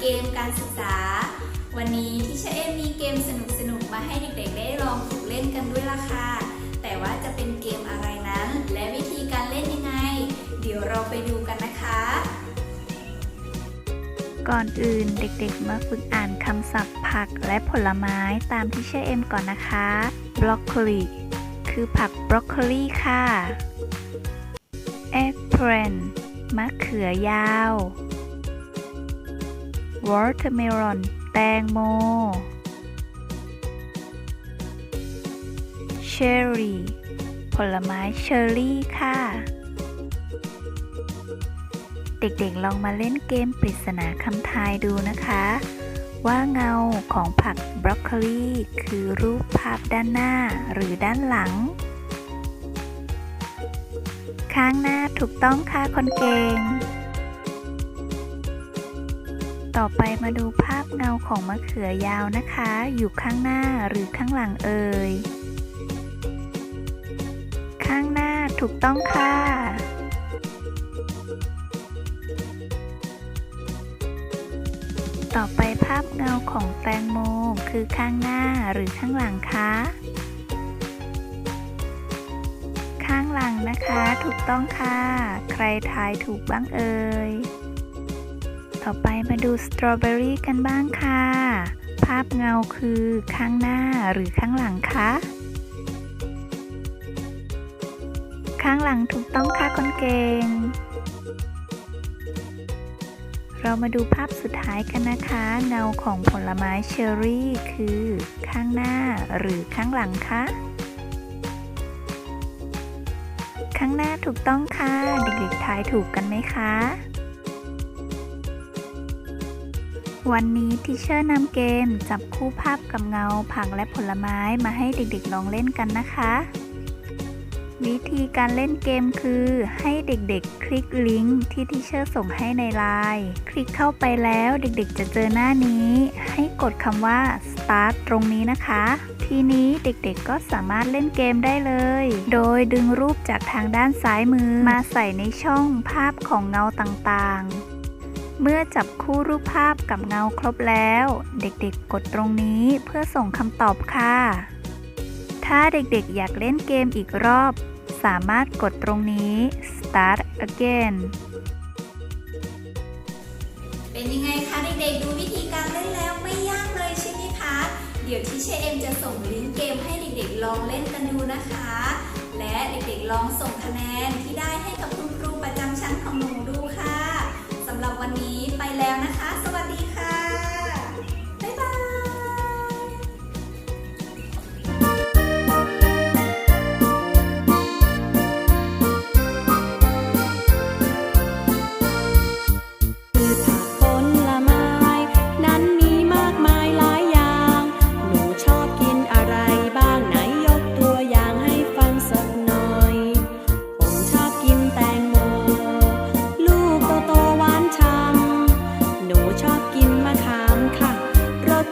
เกมการศึกษา วันนี้ที่เชเอมมีเกมสนุกๆมาให้เด็กๆ ได้ลองฝึกเล่นกันด้วยล่ะค่ะ แต่ว่าจะเป็นเกมอะไรนั้น และวิธีการเล่นยังไง เดี๋ยวเราไปดูกันนะคะ ก่อนอื่นเด็กๆ มาฝึกอ่านคำศัพท์ผักและผลไม้ตามที่เชเอ็มก่อนนะคะบรอกโคลีคือผักบรอกโคลีค่ะ eggplant มะเขือยาว watermelon แตงโม cherry ผลไม้เชอร์รี่ค่ะ เด็กๆลองมาเล่นเกมปริศนาคำทายดูนะคะ ว่าเงาของผักบรอกโคลีคือรูปภาพด้านหน้าหรือด้านหลัง ข้างหน้าถูกต้องค่ะคนเก่ง ต่อไปมาดูภาพเงาของมะเขือยาวนะคะ อยู่ข้างหน้าหรือข้างหลังเอ่ย ข้างหน้าถูกต้องค่ะ ต่อไปภาพเงาของแตงโมคือข้างหน้าหรือข้างหลังคะ ข้างหลังนะคะถูกต้องค่ะ ใครทายถูกบ้างเอ่ย ต่อไปมาดูสตรอเบอรี่กันบ้างค่ะ ภาพเงาคือข้างหน้าหรือข้างหลังคะ ข้างหลังถูกต้องค่ะคนเก่ง เรามาดูภาพสุดท้ายกันนะคะ เงาของผลไม้เชอร์รี่คือ ข้างหน้าหรือข้างหลังคะข้างหน้าถูกต้องค่ะ เด็กๆทายถูกกันไหมคะ วันนี้ทิเชอร์นำเกมจับคู่ภาพกับเงาผักและผลไม้มาให้เด็กๆลองเล่นกันนะคะ วิธีการเล่นเกมคือให้เด็กๆ คลิกลิงก์ที่ทิเชอร์ส่งให้ในไลน์คลิกเข้าไปแล้วเด็กๆ จะเจอหน้านี้ ให้กดคำว่า start ตรงนี้นะคะ ทีนี้เด็กๆก็สามารถเล่นเกมได้เลย โดยดึงรูปจากทางด้านซ้ายมือมาใส่ในช่องภาพของเงาต่างๆ เมื่อจับคู่รูปภาพกับเงาครบแล้ว เด็กๆกดตรงนี้เพื่อส่งคำตอบค่ะ ถ้าเด็กๆอยากเล่นเกมอีกรอบ สามารถกดตรงนี้ start again เป็นยังไงคะเด็กๆดูวิธีการเล่นแล้วไม่ยากเลยใช่ไหมคะ เดี๋ยวที่เชเอ็มจะส่งลิงก์เกมให้เด็กๆลองเล่นกันดูนะคะ และเด็กๆลองส่งคะแนนที่ได้ให้กับคุณครูประจำชั้นของหนูดูค่ะสำหรับ วันนี้ไปแล้วนะคะสวัสดีค่ะ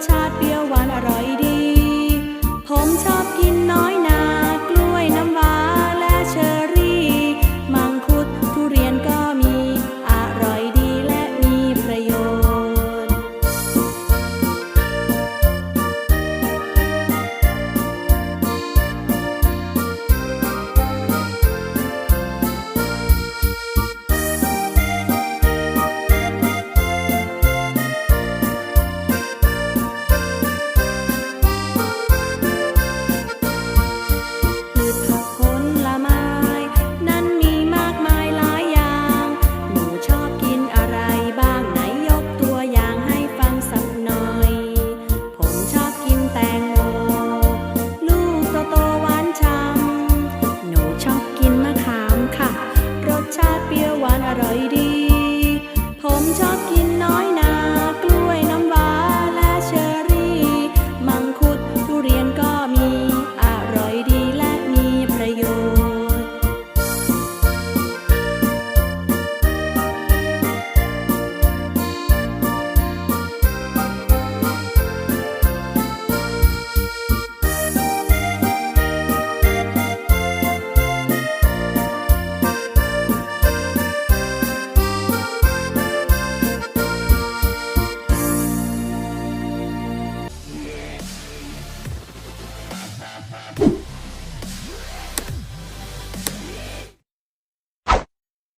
ชาติเดียว